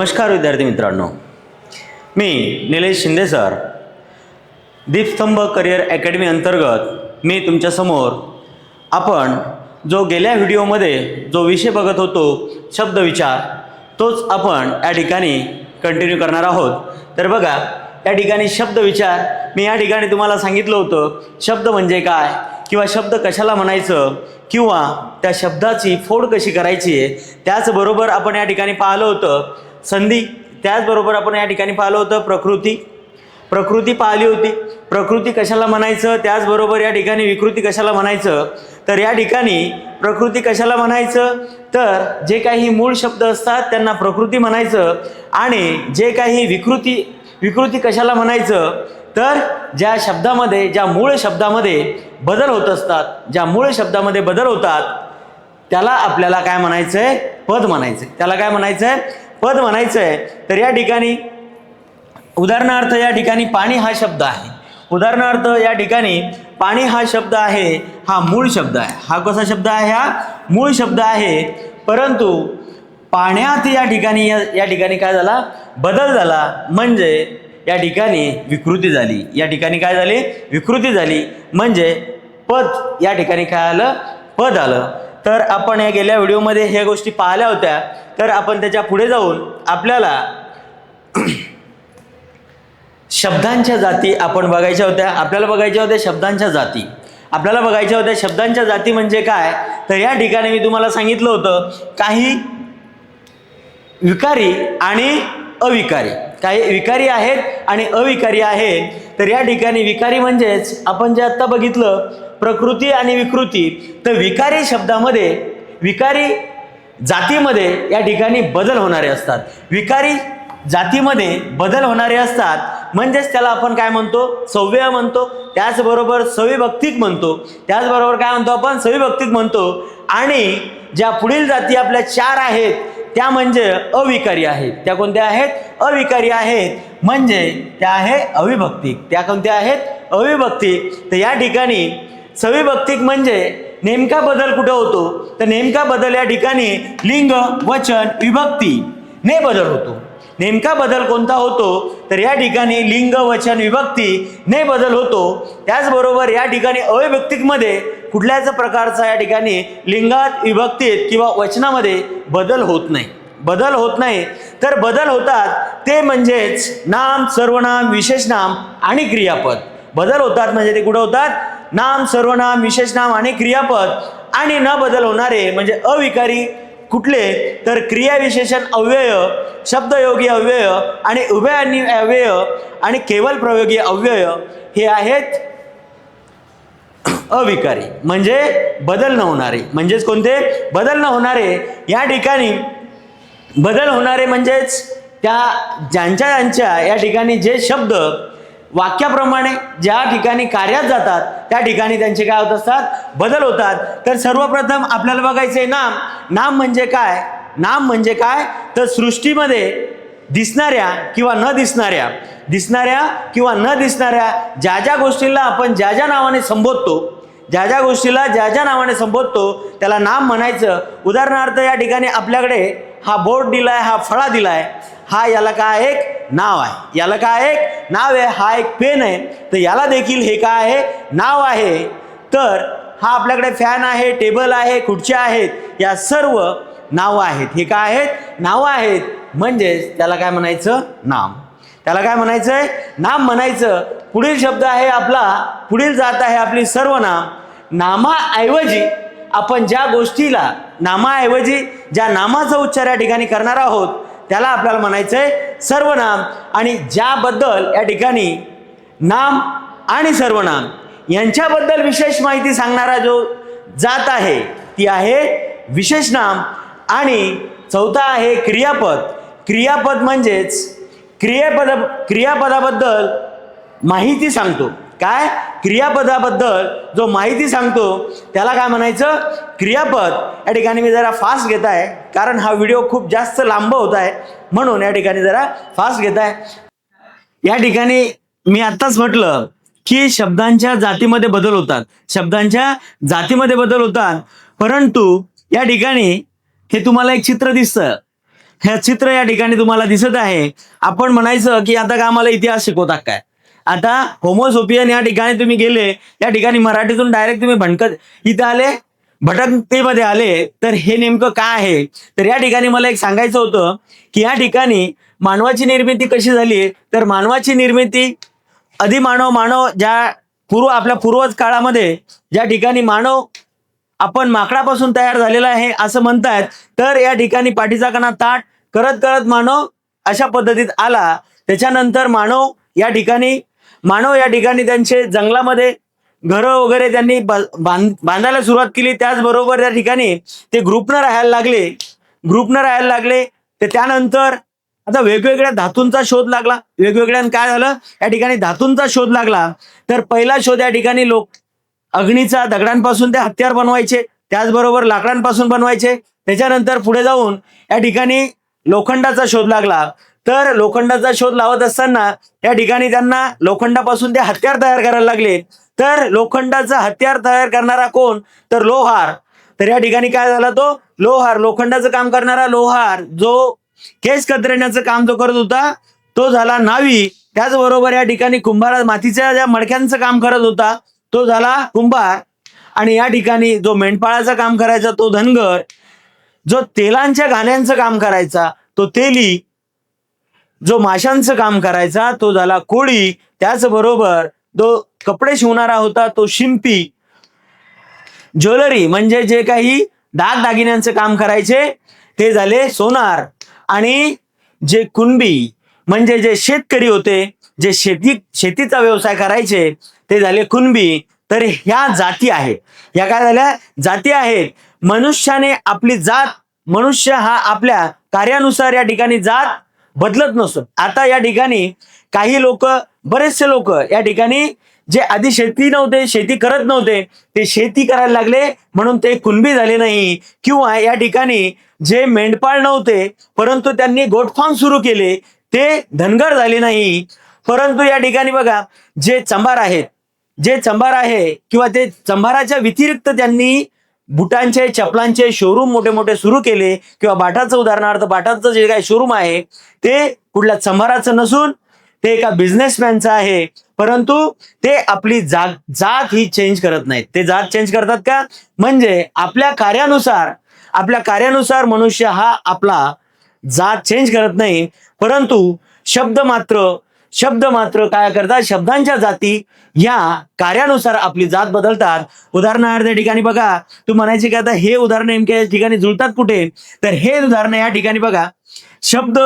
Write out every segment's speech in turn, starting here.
नमस्कार विद्यार्थी मित्रांनो. मी Nilesh Shinde sir. Deepstambh career academy अंतर्गत मी तुमच्यासमोर आपण जो गेल्या व्हिडिओमध्ये जो विषय बघत होतो शब्दविचार तोच आपण या ठिकाणी कंटिन्यू करणार आहोत. तर बघा या ठिकाणी शब्दविचार मी या ठिकाणी तुम्हाला सांगितलं होतं शब्द म्हणजे काय? किंवा शब्द कशाला म्हणायचं? किंवा त्या शब्दाची फोड कशी करायची आहे? त्याचबरोबर आपण या ठिकाणी पाहिलं होतं संधी. त्याचबरोबर आपण या ठिकाणी पाहिलं होतं प्रकृती. प्रकृती पाहिली होती. प्रकृती कशाला म्हणायचं? त्याचबरोबर या ठिकाणी विकृती कशाला म्हणायचं? तर या ठिकाणी प्रकृती कशाला म्हणायचं? तर जे काही मूळ शब्द असतात त्यांना प्रकृती म्हणायचं आणि जे काही विकृती विकृती कशाला म्हणायचं? तर ज्या शब्दामध्ये ज्या मूळ शब्दामध्ये बदल होत असतात ज्या मूळ शब्दामध्ये बदल होतात त्याला आपल्याला काय म्हणायचं आहे पद म्हणायचं आहे त्याला काय म्हणायचं आहे पद म्हणायचं आहे तर या ठिकाणी उदाहरणार्थ या ठिकाणी पाणी हा शब्द आहे. उदाहरणार्थ या ठिकाणी पाणी हा शब्द आहे हा मूळ शब्द आहे. हा कसा शब्द आहे? हा मूळ शब्द आहे. परंतु पाण्यात या ठिकाणी या या ठिकाणी काय झाला? बदल झाला. म्हणजे या ठिकाणी विकृती झाली. या ठिकाणी काय झाली? विकृती झाली. म्हणजे पद या ठिकाणी काय आलं? पद आलं. तर आपण या गेल्या व्हिडिओमध्ये ह्या गोष्टी पाहिल्या होत्या. तर आपण त्याच्या पुढे जाऊन आपल्याला शब्दांच्या जाती आपण बघायच्या होत्या. आपल्याला बघायच्या होत्या शब्दांच्या जाती. आपल्याला बघायच्या होत्या शब्दांच्या जाती म्हणजे काय? तर या ठिकाणी मी तुम्हाला सांगितलं होतं काही विकारी आणि अविकारी. काही विकारी आहेत आणि अविकारी आहेत. तर या ठिकाणी विकारी म्हणजेच आपण जे आत्ता बघितलं प्रकृती आणि विकृती. तर विकारी शब्दामध्ये विकारी जातीमध्ये या ठिकाणी बदल होणारे असतात. विकारी जातीमध्ये बदल होणारे असतात. म्हणजेच त्याला आपण काय म्हणतो? सव्यय म्हणतो. त्याचबरोबर सविभक्तिक म्हणतो. त्याचबरोबर काय म्हणतो आपण? सविभक्तिक म्हणतो. आणि ज्या पुढील जाती आपल्या चार आहेत त्या म्हणजे अविकारी आहेत. त्या कोणत्या आहेत? अविकारी आहेत. म्हणजे त्या आहे अविभक्तिक. त्या कोणत्या आहेत? अविभक्तिक. तर या ठिकाणी सविभक्तिक म्हणजे नेमका बदल कुठं होतो? तर नेमका बदल या ठिकाणी लिंग वचन विभक्ती ने बदल होतो. नेमका बदल कोणता होतो? तर या ठिकाणी लिंग वचन विभक्ती ने बदल होतो. त्याचबरोबर या ठिकाणी अविभक्तिकमध्ये कुठल्याच प्रकारचा या ठिकाणी लिंगात विभक्तीत किंवा वचनामध्ये बदल होत नाही. बदल होत नाही. तर बदल होतात ते म्हणजेच नाम सर्वनाम विशेष नाम आणि क्रियापद. बदल होतात म्हणजे ते कुठं होतात? नाम सर्वनाम विशेषनाम आणि क्रियापद आणि न बदल होणारे म्हणजे अविकारी कुठले? तर क्रियाविशेषण अव्यय शब्दयोगी अव्यय आणि उभय अव्यय आणि केवल प्रयोगी अव्यय हे आहेत अविकारी. म्हणजे बदल न होणारे. म्हणजेच कोणते? बदल न होणारे. या ठिकाणी बदल होणारे म्हणजेच त्या ज्यांच्या ज्यांच्या या ठिकाणी जे शब्द वाक्याप्रमाणे ज्या ठिकाणी कार्यात जातात त्या ठिकाणी त्यांचे काय होत असतात? बदल होतात. तर सर्वप्रथम आपल्याला बघायचे नाम. नाम म्हणजे काय? नाम म्हणजे काय? तर सृष्टीमध्ये दिसणाऱ्या किंवा न दिसणाऱ्या दिसणाऱ्या किंवा न दिसणाऱ्या ज्या ज्या गोष्टीला आपण ज्या ज्या नावाने संबोधतो ज्या ज्या गोष्टीला ज्या ज्या नावाने संबोधतो त्याला नाम म्हणायचं. उदाहरणार्थ या ठिकाणी आपल्याकडे हा बोर्ड दिलाय हा फळा दिलाय. हा याला काय एक नाव आहे. याला काय एक नाव आहे. हा एक पेन आहे. तर याला देखील हे काय आहे? नाव आहे. तर हा आपल्याकडे फॅन आहे टेबल आहे खुर्च्या आहेत. या सर्व नावं आहेत. हे काय आहेत? नावं आहेत. म्हणजेच त्याला काय म्हणायचं? नाम. त्याला काय म्हणायचं आहे नाम म्हणायचं. पुढील शब्द आहे आपला. पुढील जात आहे आपली सर्वनाम नामाऐवजी आपण ज्या गोष्टीला नामाऐवजी ज्या नामाचा उच्चार या ठिकाणी करणार आहोत त्याला आपल्याला म्हणायचं आहे सर्वनाम. आणि ज्याबद्दल या ठिकाणी नाम आणि सर्वनाम यांच्याबद्दल विशेष माहिती सांगणारा जो जात आहे ती आहे विशेष नाम. आणि चौथा आहे क्रियापद. क्रियापद म्हणजेच क्रियापद क्रियापदाबद्दल माहिती सांगतो. काय? क्रियापदाबद्दल जो माहिती सांगतो त्याला काय म्हणायचं? क्रियापद. या ठिकाणी मी जरा फास्ट घेत आहे कारण हा व्हिडिओ खूप जास्त लांब होत आहे म्हणून या ठिकाणी जरा फास्ट घेत आहे या ठिकाणी मी आत्ताच म्हटलं की शब्दांच्या जातीमध्ये बदल होतात. शब्दांच्या जातीमध्ये बदल होतात. परंतु या ठिकाणी हे तुम्हाला एक चित्र दिसतं. हे चित्र या ठिकाणी तुम्हाला दिसत आहे. आपण म्हणायचं की आता का आम्हाला इतिहास शिकवतात काय? आता होमोसोपियन या ठिकाणी तुम्ही गेले या ठिकाणी मराठीतून डायरेक्ट तुम्ही भटकत इथं आले भटकतेमध्ये आले तर हे नेमकं काय आहे? तर या ठिकाणी मला एक सांगायचं होतं की या ठिकाणी मानवाची निर्मिती कशी झाली? तर मानवाची निर्मिती अधिमानव मानव ज्या पूर्व आपल्या पूर्वज काळामध्ये ज्या ठिकाणी मानव आपण माकडापासून तयार झालेला आहे असं म्हणतायत तर या ठिकाणी पाठीचा कणा ताट करत करत मानव अशा पद्धतीत आला. त्याच्यानंतर मानव या ठिकाणी मानव या ठिकाणी त्यांचे जंगलामध्ये घरं वगैरे त्यांनी बांधायला सुरुवात केली. त्याचबरोबर त्या ठिकाणी ते ग्रुपनं राहायला लागले. ग्रुपनं राहायला लागले. तर त्यानंतर आता वेगवेगळ्या धातूंचा शोध लागला. वेगवेगळ्या काय झालं? या ठिकाणी धातूंचा शोध लागला. तर पहिला शोध या ठिकाणी लोक अग्नीचा दगडांपासून ते हत्यार बनवायचे. त्याचबरोबर लाकडांपासून बनवायचे. त्याच्यानंतर पुढे जाऊन या ठिकाणी लोखंडाचा शोध लागला. तर लोखंडाचा शोध लावत असताना या ठिकाणी त्यांना लोखंडापासून ते हत्यार तयार करायला लागले. तर लोखंडाचा हत्यार तयार करणारा कोण? तर लोहार. तर या ठिकाणी काय झाला तो? लोहार. लोखंडाचं काम करणारा लोहार जो केस कतरण्याचं काम जो करत होता तो झाला नावी. त्याचबरोबर या ठिकाणी कुंभारा मातीच्या ज्या मडक्यांचं काम करत होता तो झाला कुंभार. आणि या ठिकाणी जो मेंढपाळाचं काम करायचा तो धनगर. जो तेलांच्या घाण्यांचं काम करायचा तो तेली. जो माशांचं काम करायचा तो झाला कोळी. त्याचबरोबर जो कपडे शिवणारा होता तो शिंपी. ज्वेलरी म्हणजे जे काही दागदागिन्यांचं काम करायचे ते झाले सोनार. आणि जे कुणबी म्हणजे जे शेतकरी होते जे शेती शेतीचा व्यवसाय करायचे ते झाले कुणबी. तर ह्या जाती आहेत. या काय झाल्या? जाती आहेत. मनुष्याने आपली जात मनुष्य हा आपल्या कार्यानुसार या ठिकाणी जात बदलत नसून. आता या ठिकाणी काही लोक बरेचसे लोक या ठिकाणी जे आधी शेती नव्हते शेती करत नव्हते ते शेती करायला लागले म्हणून ते कुणबी झाले नाही. किंवा या ठिकाणी जे मेंढपाळ नव्हते परंतु त्यांनी गोटफार्म सुरू केले ते धनगर झाले नाही. परंतु या ठिकाणी बघा जे चंबार आहेत जे चंबार आहे किंवा ते चंभाराच्या व्यतिरिक्त त्यांनी बुटांचे चपलांचे शोरूम मोठे मोठे सुरू केले किंवा बाटाचं उदाहरणार्थ बाटाचं जे काही शोरूम आहे ते कुठल्या चंबाराचं नसून ते एका बिझनेसमॅनचं आहे. परंतु ते आपली जात जात ही चेंज करत नाहीत. ते जात चेंज करतात का? म्हणजे आपल्या कार्यानुसार आपल्या कार्यानुसार मनुष्य हा आपला जात चेंज करत नाही. परंतु शब्द मात्र शब्द मात्र काय करतात? शब्दांच्या जाती या कार्यानुसार आपली जात बदलतात. उदाहरणार्थ या ठिकाणी बघा. तू म्हणायचे की आता हे उदाहरण नेमके या ठिकाणी जुळतात कुठे? तर हे उदाहरण या ठिकाणी बघा. शब्द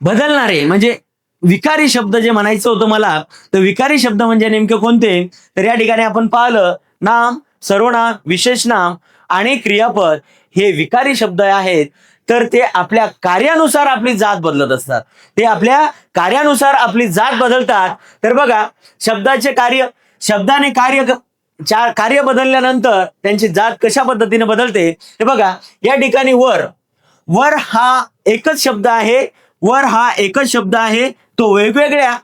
बदलणारे म्हणजे विकारी शब्द जे म्हणायचं होतं मला तर विकारी शब्द म्हणजे नेमके कोणते? तर या ठिकाणी आपण पाहिलं नाम सर्वनाम विशेष नाम आणि क्रियापद हे विकारी शब्द आहेत. तर ते आपल्या कार्यानुसार आपली जात बदलत असतात. ते आपल्या कार्यानुसार आपली जात बदलतात. तर बघा शब्दाचे कार्य शब्दाने कार्य चार कार्य बदलल्यानंतर त्यांची जात कशा पद्धतीने बदलते? हे बघा या ठिकाणी वर वर हा एकच शब्द आहे वर हा एकच शब्द आहे तो वेगवेगळ्या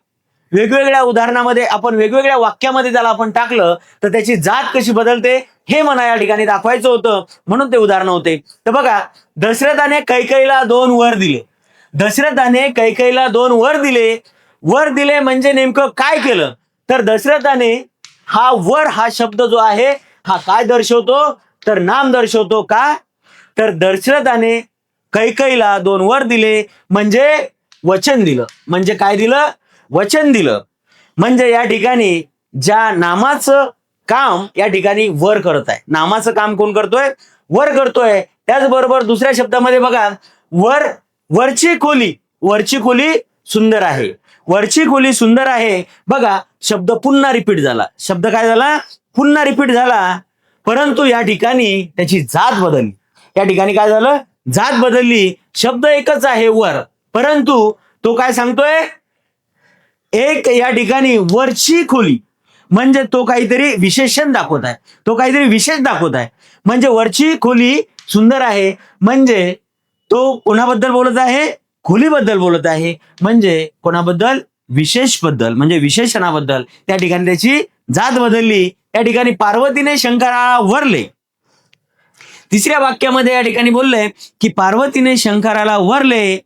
वेगवेगळ्या उदाहरणामध्ये आपण वेगवेगळ्या वाक्यामध्ये त्याला आपण टाकलं तर त्याची जात कशी बदलते? हे मला या ठिकाणी दाखवायचं होतं म्हणून ते उदाहरण होते. तर बघा दशरथाने कैकईला दोन वर दिले. दशरथाने कैकईला दोन वर दिले. वर दिले म्हणजे नेमकं काय केलं? तर दशरथाने हा वर हा शब्द जो आहे हा काय दर्शवतो? तर नाम दर्शवतो का? तर दशरथाने कैकईला दोन वर दिले म्हणजे वचन दिलं. म्हणजे काय दिलं? वचन दिलं. म्हणजे या ठिकाणी ज्या नामाचं काम या ठिकाणी वर करत आहे. नामाचं काम कोण करतोय? वर करतोय. त्याचबरोबर दुसऱ्या शब्दामध्ये बघा वर वरची खोली वरची खोली सुंदर आहे. वरची खोली सुंदर आहे. बघा शब्द पुन्हा रिपीट झाला. शब्द काय झाला? पुन्हा रिपीट झाला. परंतु या ठिकाणी त्याची जात बदलली. या ठिकाणी काय झालं? जात बदलली. शब्द एकच आहे वर. परंतु तो काय सांगतोय? एक या ठिकाणी वरची खोली. म्हणजे तो काहीतरी विशेषण दाखवत आहे. तो काहीतरी विशेष दाखवत आहे. म्हणजे वरची खोली सुंदर आहे. म्हणजे तो कोणाबद्दल बोलत आहे? खोलीबद्दल बोलत आहे. म्हणजे कोणाबद्दल? विशेषबद्दल म्हणजे विशेषणाबद्दल. त्या ठिकाणी त्याची जात बदलली. या ठिकाणी पार्वतीने शंकराला वरले. तिसऱ्या वाक्यामध्ये या ठिकाणी बोलले की पार्वतीने शंकराला वरले.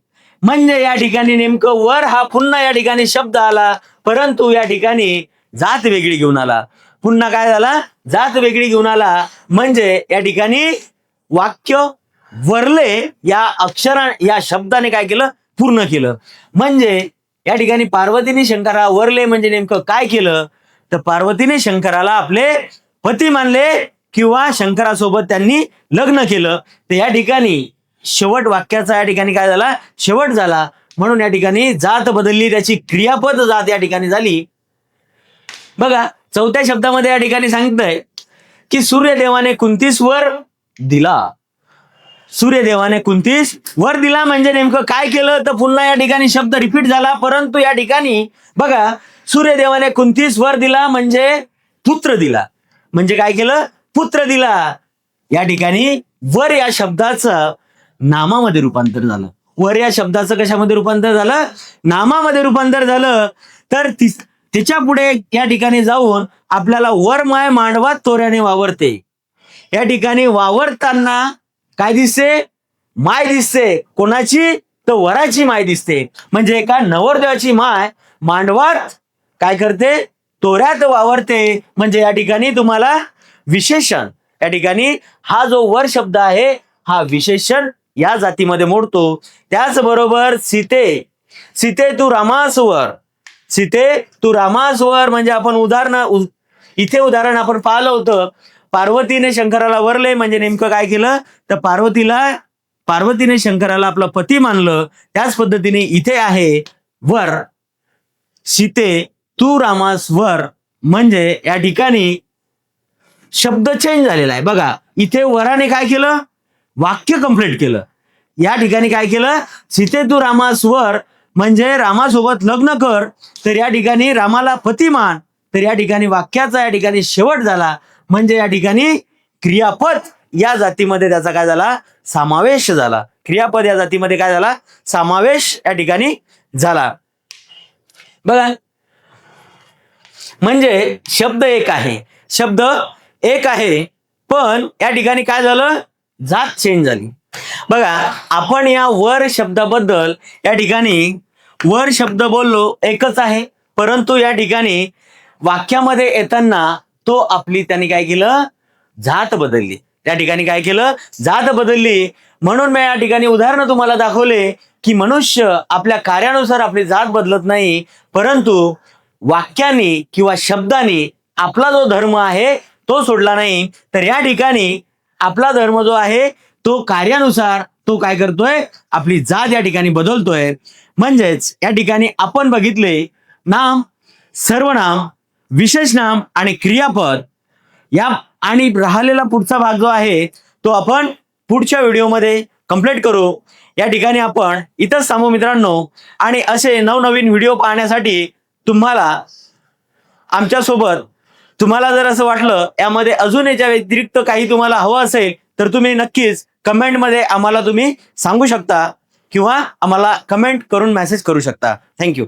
म्हणजे या ठिकाणी नेमकं वर हा पुन्हा या ठिकाणी शब्द आला. परंतु या ठिकाणी जात वेगळी घेऊन आला. पुन्हा काय झाला? जात वेगळी घेऊन आला. म्हणजे या ठिकाणी वाक्य वरले या अक्षरा या शब्दाने काय केलं? पूर्ण केलं. म्हणजे या ठिकाणी पार्वतीने शंकरा वरले म्हणजे नेमकं काय केलं? तर पार्वतीने शंकराला आपले पती मानले किंवा शंकरासोबत त्यांनी लग्न केलं. तर या ठिकाणी शेवट वाक्याचा या ठिकाणी काय झाला? शेवट झाला. म्हणून या ठिकाणी जात बदलली. त्याची क्रियापद जात या ठिकाणी झाली. बघा चौथ्या शब्दामध्ये या ठिकाणी सांगितलंय की सूर्यदेवाने कुंतीस वर दिला. सूर्यदेवाने कुंतीस वर दिला म्हणजे नेमकं काय केलं? तर पुन्हा या ठिकाणी शब्द रिपीट झाला परंतु या ठिकाणी बघा सूर्यदेवाने कुंतीस वर दिला म्हणजे पुत्र दिला. म्हणजे काय केलं? पुत्र दिला. या ठिकाणी वर या शब्दाचं नामामध्ये रूपांतर झालं. वर या शब्दाचं कशामध्ये रूपांतर झालं? नामामध्ये रूपांतर झालं. तर ती तिच्या पुढे या ठिकाणी जाऊन आपल्याला वर माय मांडवात तोऱ्याने वावरते. या ठिकाणी वावरताना काय दिसते? माय दिसते. कोणाची? तर वराची माय दिसते. म्हणजे एका नवरदेवाची माय मांडवात काय करते? तोऱ्यात वावरते. म्हणजे या ठिकाणी तुम्हाला विशेषण. या ठिकाणी हा जो वर शब्द आहे हा विशेषण या जातीमध्ये मोडतो. त्याचबरोबर सीते. सीते तू रामासवर. सीते तू रामासवर म्हणजे आपण उदाहरण इथे उदाहरण आपण पाहिलं होतं. पार्वतीने शंकराला वरले म्हणजे नेमकं काय केलं? तर पार्वतीला पार्वतीने शंकराला आपला पती मानलं. त्याच पद्धतीने इथे आहे वर. सीते तू रामास वर म्हणजे या ठिकाणी शब्द चेंज झालेला आहे. बघा इथे वराने काय केलं? वाक्य कंप्लीट केलं. या ठिकाणी काय केलं? सीते तू रामास वर म्हणजे रामासोबत लग्न कर तर या ठिकाणी रामाला पती मान तर या ठिकाणी वाक्याचा या ठिकाणी शेवट झाला. म्हणजे या ठिकाणी क्रियापद या जातीमध्ये त्याचा काय झाला? समावेश झाला. क्रियापद या जातीमध्ये काय झाला? समावेश या ठिकाणी झाला. बघा म्हणजे शब्द एक आहे. शब्द एक आहे पण या ठिकाणी काय झालं? जात चेंज झाली. बघा आपण या वर शब्दाबद्दल या ठिकाणी वर शब्द बोललो एकच आहे. परंतु या ठिकाणी वाक्यामध्ये येताना तो आपली त्यांनी काय केलं? जात बदलली. त्या ठिकाणी काय केलं? जात बदलली. म्हणून मी या ठिकाणी उदाहरण तुम्हाला दाखवले की मनुष्य आपल्या कार्यानुसार आपली जात बदलत नाही परंतु वाक्याने किंवा शब्दाने आपला जो धर्म आहे तो सोडला नाही. तर या ठिकाणी आपला धर्म जो आहे तो कार्यानुसार तो काय करतोय? आपली जात या ठिकाणी बदलतोय. म्हणजेच या ठिकाणी आपण बघितले नाम सर्वनाम विशेष नाम आणि क्रियापद. या आणि राहिलेला पुढचा भाग जो आहे तो आपण पुढच्या व्हिडिओमध्ये कंप्लीट करू. या ठिकाणी आपण इथंच थांबू मित्रांनो. आणि असे नवनवीन व्हिडिओ पाहण्यासाठी तुम्हाला आमच्यासोबत तुम्हाला जर असं वाटलं यामध्ये अजून याच्या व्यतिरिक्त काही तुम्हाला हवं असेल तर तुम्ही नक्कीच कमेंटमध्ये आम्हाला तुम्ही सांगू शकता किंवा आम्हाला कमेंट करून मेसेज करू शकता. थँक्यू